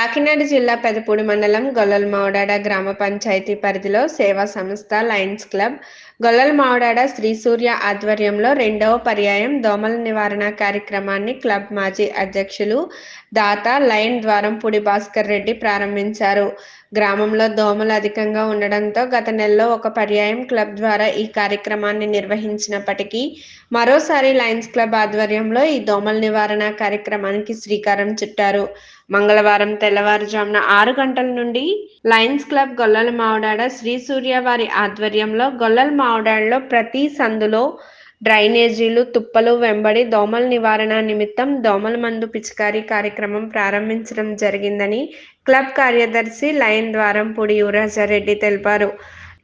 కాకినాడ జిల్లా పెదపూడి మండలం గొల్లలమావుడాడ గ్రామ పంచాయతీ పరిధిలో సేవా సంస్థ లయన్స్ క్లబ్ గొల్లలమావుడాడ శ్రీ సూర్య ఆధ్వర్యంలో రెండవ పర్యాయం దోమల నివారణ కార్యక్రమాన్ని క్లబ్ మాజీ అధ్యక్షులు దాత లయన్ ద్వారంపూడి భాస్కర్ రెడ్డి ప్రారంభించారు. గ్రామంలో దోమలు అధికంగా ఉండడంతో గత నెలలో ఒక పర్యాయం క్లబ్ ద్వారా ఈ కార్యక్రమాన్ని నిర్వహించినప్పటికీ మరోసారి లయన్స్ క్లబ్ ఆధ్వర్యంలో ఈ దోమల నివారణ కార్యక్రమానికి శ్రీకారం చుట్టారు. మంగళవారం తెల్లవారుజామున ఆరు గంటల నుండి లయన్స్ క్లబ్ గొల్లల మావడాడ శ్రీ సూర్య వారి ఆధ్వర్యంలో గొల్లల మావుడాడలో ప్రతి సందులో డ్రైనేజీలు తుప్పలు వెంబడి దోమల నివారణ నిమిత్తం దోమల మందు పిచికారీ కార్యక్రమం ప్రారంభించడం జరిగిందని క్లబ్ కార్యదర్శి లయన్ ద్వారంపూడి యువరాజారెడ్డి తెలిపారు.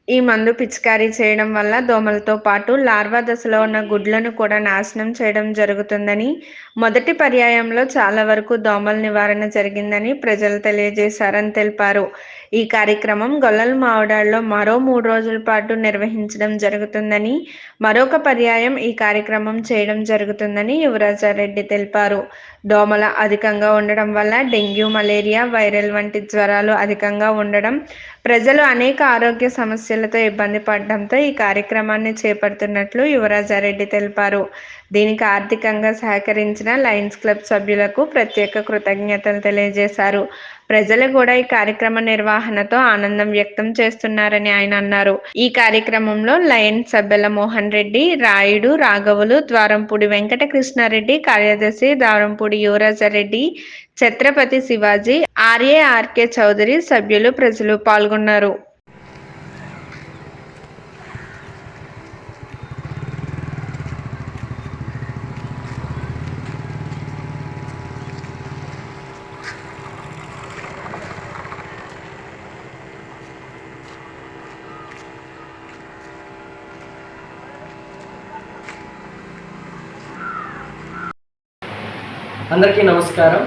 ఈ మందు పిచికారీ చేయడం వల్ల దోమలతో పాటు లార్వా దశలో ఉన్న గుడ్లను కూడా నాశనం చేయడం జరుగుతుందని మొదటి పర్యాయంలో చాలా వరకు దోమల నివారణ జరిగిందని ప్రజలు తెలియజేశారని తెలిపారు. ఈ కార్యక్రమం గొల్లల మావడాల్లో మరో మూడు రోజుల పాటు నిర్వహించడం జరుగుతుందని మరొక పర్యాయం ఈ కార్యక్రమం చేయడం జరుగుతుందని యువరాజారెడ్డి తెలిపారు. దోమల అధికంగా ఉండడం వల్ల డెంగ్యూ మలేరియా వైరల్ వంటి జ్వరాలు అధికంగా ఉండడం ప్రజలు అనేక ఆరోగ్య సమస్యలతో ఇబ్బంది పడడంతో ఈ కార్యక్రమాన్ని చేపడుతున్నట్లు యువరాజారెడ్డి తెలిపారు. దీనికి ఆర్థికంగా సహకరించిన లయన్స్ క్లబ్ సభ్యులకు ప్రత్యేక కృతజ్ఞతలు తెలియజేశారు. ప్రజలు కూడా ఈ కార్యక్రమ నిర్వహణతో ఆనందం వ్యక్తం చేస్తున్నారని ఆయన అన్నారు. ఈ కార్యక్రమంలో లయన్ సభ్యుల మోహన్ రెడ్డి రాయుడు రాఘవులు ద్వారంపూడి వెంకట కృష్ణారెడ్డి కార్యదర్శి ద్వారంపూడి యువరాజారెడ్డి ఛత్రపతి శివాజీ ఆర్ఏ ఆర్కే చౌదరి సభ్యులు ప్రజలు పాల్గొన్నారు. అందరికీ నమస్కారం.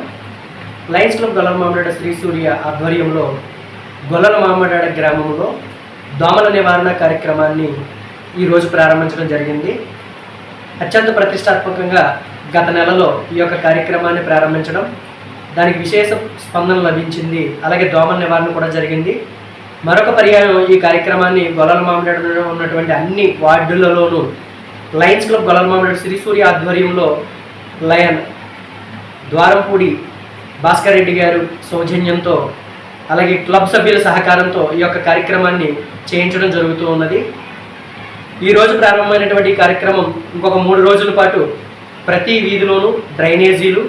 లయన్స్ క్లబ్ గొల్లల మామిడాడ శ్రీ సూర్య ఆధ్వర్యంలో గొల్లల మామిడాడ గ్రామంలో దోమల నివారణ కార్యక్రమాన్ని ఈరోజు ప్రారంభించడం జరిగింది. అత్యంత ప్రతిష్టాత్మకంగా గత నెలలో ఈ యొక్క కార్యక్రమాన్ని ప్రారంభించడం దానికి విశేష స్పందన లభించింది. అలాగే దోమల నివారణ కూడా జరిగింది. మరొక పర్యాయం ఈ కార్యక్రమాన్ని గొల్లల మామిడాడలో ఉన్నటువంటి అన్ని వార్డులలోనూ లయన్స్ క్లబ్ గొల్లల మామిడాడ శ్రీ సూర్య ఆధ్వర్యంలో లయన్ ద్వారంపూడి భాస్కర్ రెడ్డి గారు సౌజన్యంతో అలాగే క్లబ్ సభ్యుల సహకారంతో ఈ యొక్క కార్యక్రమాన్ని చేయించడం జరుగుతూ ఉన్నది. ఈరోజు ప్రారంభమైనటువంటి కార్యక్రమం ఇంకొక మూడు రోజుల పాటు ప్రతి వీధిలోనూ డ్రైనేజీలు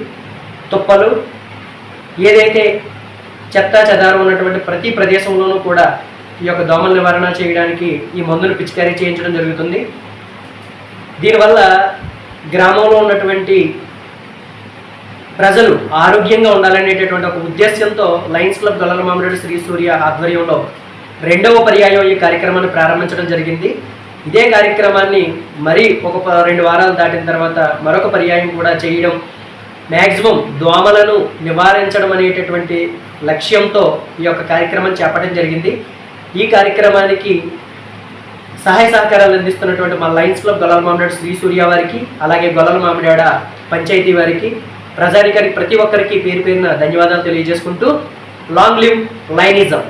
తుప్పలు ఏదైతే చెత్త చెదారం ఉన్నటువంటి ప్రతి ప్రదేశంలోనూ కూడా ఈ యొక్క దోమల నివారణ చేయడానికి ఈ మందును పిచికారీ చేయించడం జరుగుతుంది. దీనివల్ల గ్రామంలో ఉన్నటువంటి ప్రజలు ఆరోగ్యంగా ఉండాలనేటటువంటి ఒక ఉద్దేశ్యంతో లయన్స్ క్లబ్ గొల్లల మామిడి శ్రీ సూర్య ఆధ్వర్యంలో రెండవ పర్యాయం ఈ కార్యక్రమాన్ని ప్రారంభించడం జరిగింది. ఇదే కార్యక్రమాన్ని మరీ ఒక ప- రెండు వారాలు దాటిన తర్వాత మరొక పర్యాయం కూడా చేయడం మ్యాక్సిమం దోమలను నివారించడం అనేటటువంటి లక్ష్యంతో ఈ యొక్క కార్యక్రమం చేపట్టడం జరిగింది. ఈ కార్యక్రమానికి సహాయ సహకారాలు అందిస్తున్నటువంటి మా లయన్స్ క్లబ్ గొల్లల మామిడాడ శ్రీ సూర్య వారికి అలాగే గొల్లల మామిడాడ పంచాయతీ వారికి ప్రజానికానికి ప్రతి ఒక్కరికి పేరు పేరున ధన్యవాదాలు తెలియజేసుకుంటూ లాంగ్ లివ్ లైనిజం